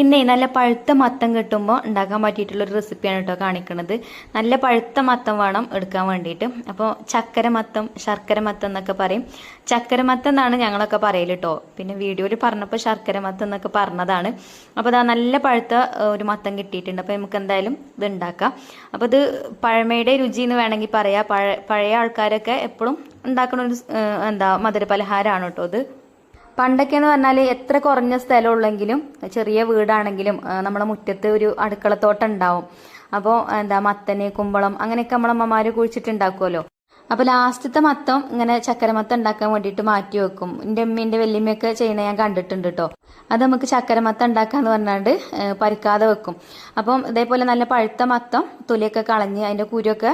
ഇന്നേ നല്ല പഴുത്ത മത്തം കിട്ടുമ്പോൾ ഉണ്ടാക്കാൻ പറ്റിയിട്ടുള്ള ഒരു റെസിപ്പിയാണ് കേട്ടോ കാണിക്കുന്നത് നല്ല പഴുത്ത മത്തം വേണം എടുക്കാൻ വേണ്ടിയിട്ട്. അപ്പോൾ ചക്കര മത്തം ശർക്കര മത്തം എന്നൊക്കെ പറയും. ചക്കര മത്തം എന്നാണ് ഞങ്ങളൊക്കെ പറയൽ കേട്ടോ പിന്നെ വീഡിയോയിൽ പറഞ്ഞപ്പോൾ ശർക്കര മത്തം എന്നൊക്കെ പറഞ്ഞതാണ്. അപ്പോൾ അതാ നല്ല പഴുത്ത ഒരു മത്തം കിട്ടിയിട്ടുണ്ട്. അപ്പോൾ നമുക്ക് എന്തായാലും ഇത് ഉണ്ടാക്കാം. അപ്പോൾ ഇത് പഴമയുടെ രുചി എന്ന് വേണമെങ്കിൽ പറയാം. പഴ പഴയ ആൾക്കാരൊക്കെ എപ്പോഴും ഉണ്ടാക്കുന്ന ഒരു എന്താ മധുര പലഹാരമാണ് കേട്ടോ ഇത്. പണ്ടൊക്കെ എന്ന് പറഞ്ഞാൽ എത്ര കുറഞ്ഞ സ്ഥലമുള്ളെങ്കിലും ചെറിയ വീടാണെങ്കിലും നമ്മളെ മുറ്റത്ത് ഒരു അടുക്കളത്തോട്ടം ഉണ്ടാവും. അപ്പോൾ എന്താ മത്തന് കുമ്പളം അങ്ങനെയൊക്കെ നമ്മളെ അമ്മമാര് കുഴിച്ചിട്ടുണ്ടാക്കുമല്ലോ അപ്പോൾ ലാസ്റ്റത്തെ മത്തം ഇങ്ങനെ ചക്കരമത്തം ഉണ്ടാക്കാൻ വേണ്ടിയിട്ട് മാറ്റി വെക്കും. എന്റെ അമ്മേന്റെ വല്യമ്മയൊക്കെ ചെയ്യുന്ന ഞാൻ കണ്ടിട്ടുണ്ട് കേട്ടോ അത് നമുക്ക് ചക്കരമത്തം ഉണ്ടാക്കാന്ന് പറഞ്ഞാണ്ട് പരിക്കാതെ വെക്കും. അപ്പം ഇതേപോലെ നല്ല പഴുത്ത മത്തം തുലിയൊക്കെ കളഞ്ഞ് അതിന്റെ കുരുവൊക്കെ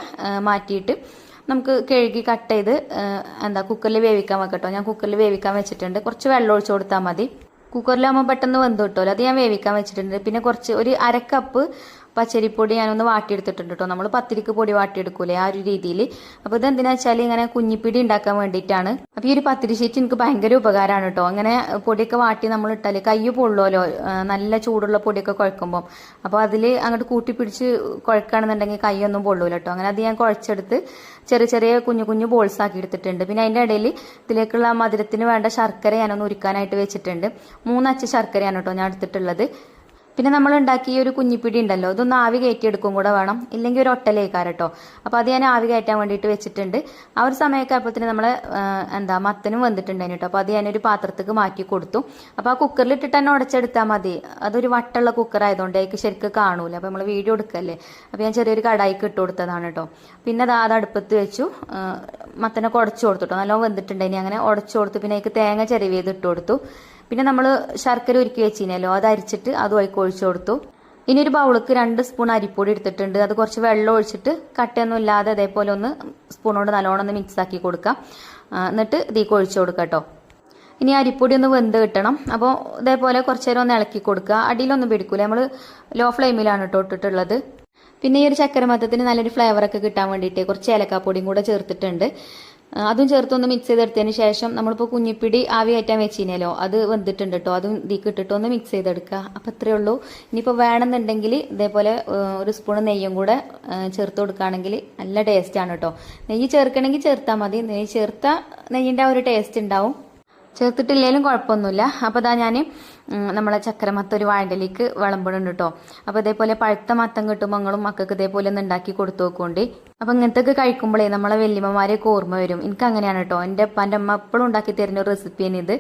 മാറ്റിയിട്ട് നമുക്ക് കഴുകി കട്ട് ചെയ്ത് എന്താ കുക്കറിൽ വേവിക്കാൻ വെക്കട്ടോ. ഞാൻ കുക്കറിൽ വേവിക്കാൻ വെച്ചിട്ടുണ്ട്. കുറച്ച് വെള്ളം ഒഴിച്ചു കൊടുത്താൽ മതി. കുക്കറിലാകുമ്പോൾ പെട്ടെന്ന് വെന്ത് കിട്ടുമല്ലോ അത് ഞാൻ വേവിക്കാൻ വെച്ചിട്ടുണ്ട്. പിന്നെ കുറച്ച് ഒരു അര കപ്പ് പച്ചരിപ്പൊടി ഞാനൊന്ന് വാട്ടിയെടുത്തിട്ടുണ്ട് കേട്ടോ. നമ്മൾ പത്തിരിക്ക് പൊടി വാട്ടിയെടുക്കൂലേ ആ ഒരു രീതിയിൽ. അപ്പോൾ ഇതെന്തിനാ വെച്ചാൽ ഇങ്ങനെ കുഞ്ഞിപ്പിടി ഉണ്ടാക്കാൻ വേണ്ടിയിട്ടാണ്. അപ്പോൾ ഈ ഒരു പത്തിരി ഷീറ്റ് എനിക്ക് ഭയങ്കര ഉപകാരമാണ് കേട്ടോ. അങ്ങനെ പൊടിയൊക്കെ വാട്ടി നമ്മൾ ഇട്ടാൽ കൈ പൊള്ളുമല്ലോ നല്ല ചൂടുള്ള പൊടിയൊക്കെ കുഴക്കുമ്പം. അപ്പോൾ അതിൽ അങ്ങോട്ട് കൂട്ടി പിടിച്ച് കുഴക്കുകയാണെന്നുണ്ടെങ്കിൽ കൈയൊന്നും പൊള്ളൂല കേട്ടോ. അങ്ങനെ അത് ഞാൻ കുഴച്ചെടുത്ത് ചെറിയ ചെറിയ കുഞ്ഞു കുഞ്ഞു ബോൾസ് ആക്കി എടുത്തിട്ടുണ്ട്. പിന്നെ അതിന്റെ ഇടയിൽ ഇതിലേക്കുള്ള മധുരത്തിന് വേണ്ട ശർക്കര ഞാനൊന്ന് ഉരുക്കാനായിട്ട് വെച്ചിട്ടുണ്ട്. മൂന്നച്ച ശർക്കരയാണ് കേട്ടോ ഞാൻ എടുത്തിട്ടുള്ളത്. പിന്നെ നമ്മൾ ഉണ്ടാക്കിയ ഒരു കുഞ്ഞിപ്പിടി ഉണ്ടല്ലോ ഇതൊന്ന് ആവി കയറ്റിയെടുക്കും കൂടെ വേണം. ഇല്ലെങ്കിൽ ഒരു ഒട്ടലേക്കാരം കേട്ടോ അപ്പോൾ അത് ഞാൻ ആവി കയറ്റാൻ വേണ്ടിയിട്ട് വെച്ചിട്ടുണ്ട്. ആ ഒരു സമയമൊക്കെ ആയപ്പോഴത്തേന് നമ്മൾ എന്താ മത്തനും വന്നിട്ടുണ്ടായിരുന്നു കേട്ടോ. അപ്പോൾ അത് ഞാനൊരു പാത്രത്തേക്ക് മാറ്റി കൊടുത്തു. അപ്പോൾ ആ കുക്കറിൽ ഇട്ടിട്ട് തന്നെ ഉടച്ചെടുത്താൽ മതി. അതൊരു വട്ടുള്ള കുക്കർ ആയതുകൊണ്ട് എനിക്ക് ശരിക്കും കാണൂല. അപ്പോൾ നമ്മൾ വീഡിയോ എടുക്കല്ലേ? അപ്പോൾ ഞാൻ ചെറിയൊരു കടായിക്ക് ഇട്ട് കൊടുത്തതാണ് കേട്ടോ. പിന്നെ അത് അടുപ്പത്ത് വെച്ചു. മത്തനൊക്കെ ഉടച്ചു കൊടുത്തു കേട്ടോ. നല്ലോണം വെന്തിട്ടുണ്ടായിനി. അങ്ങനെ ഉടച്ചു കൊടുത്തു. പിന്നെ അതിക്ക് തേങ്ങ ചെറിയത് ഇട്ട് കൊടുത്തു. പിന്നെ നമ്മൾ ശർക്കര ഉരുക്കി വെച്ചിനല്ലോ അത് അരിച്ചിട്ട് അത് ഒഴിക്ക് ഒഴിച്ചു കൊടുത്തു. ഇനി ഒരു ബൗളിക്ക് രണ്ട് സ്പൂൺ അരിപ്പൊടി എടുത്തിട്ടുണ്ട്. അത് കുറച്ച് വെള്ളം ഒഴിച്ചിട്ട് കട്ടയൊന്നും ഇല്ലാതെ അതേപോലെ ഒന്ന് സ്പൂണോട് നല്ലോണം ഒന്ന് മിക്സ് ആക്കി കൊടുക്കാം. എന്നിട്ട് ഇതേക്ക് ഒഴിച്ചു കൊടുക്കാം കേട്ടോ. ഇനി അരിപ്പൊടി ഒന്ന് വെന്ത് കിട്ടണം. അപ്പോൾ ഇതേപോലെ കുറച്ച് നേരം ഒന്ന് ഇളക്കി കൊടുക്കുക. അടിയിലൊന്നും പിടിക്കൂല. നമ്മൾ ലോ ഫ്ലെയിമിലാണ് കേട്ടോ ഇട്ടിട്ടുള്ളത്. പിന്നെ ഈ ഒരു ചക്കരമത്തത്തിന് നല്ലൊരു ഫ്ലേവറൊക്കെ കിട്ടാൻ വേണ്ടിയിട്ട് കുറച്ച് ഏലക്കാപ്പൊടിയും കൂടെ ചേർത്തിട്ടുണ്ട്. അതും ചേർത്തൊന്ന് മിക്സ് ചെയ്തെടുത്തതിന് ശേഷം നമ്മളിപ്പോൾ കുഞ്ഞിപ്പിടി ആവി കയറ്റാൻ വെച്ചിനല്ലോ അത് വെന്തിട്ടുണ്ട് കേട്ടോ അതും ഇതിക്ക് ഇട്ടിട്ട് ഒന്ന് മിക്സ് ചെയ്തെടുക്കുക. അപ്പം ഇത്രയേ ഉള്ളൂ. ഇനിയിപ്പോൾ വേണമെന്നുണ്ടെങ്കിൽ ഇതേപോലെ ഒരു സ്പൂൺ നെയ്യും കൂടെ ചേർത്ത് കൊടുക്കുകയാണെങ്കിൽ നല്ല ടേസ്റ്റാണ് കേട്ടോ നെയ്യ് ചേർക്കണമെങ്കിൽ ചേർത്താൽ മതി. നെയ്യ് ചേർത്താൽ നെയ്യിന്റെ ആ ഒരു ടേസ്റ്റ് ഉണ്ടാവും. ചേർത്തിട്ടില്ലെങ്കിലും കുഴപ്പമൊന്നുമില്ല. അപ്പോൾ ഇതാ ഞാൻ നമ്മളെ ചക്കരമത്ത ഒരു വാഴയിലേക്ക് വിളമ്പിടുന്നുണ്ട് കേട്ടോ അപ്പോൾ ഇതേപോലെ പഴുത്ത മത്തം കിട്ടുമ്പോൾ നിങ്ങളും മക്കൾക്ക് ഇതേപോലെ ഒന്ന് ഉണ്ടാക്കി കൊടുത്തു നോക്കുകൊണ്ട് അപ്പോൾ ഇങ്ങനത്തെ ഒക്കെ കഴിക്കുമ്പോഴേ നമ്മളെ വല്യമ്മമാരെയൊക്കെ ഓർമ്മ വരും. എനിക്ക് അങ്ങനെയാണ് കേട്ടോ എന്റെ അപ്പന്റെ അമ്മ എപ്പോഴും ഉണ്ടാക്കി തരുന്ന ഒരു റെസിപ്പിയാണ് ഇത്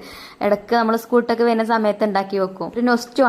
ഇടയ്ക്ക് നമ്മൾ സ്കൂട്ടൊക്കെ വരുന്ന സമയത്ത് ഉണ്ടാക്കി വെക്കും. ഒരു നൊസ്റ്റു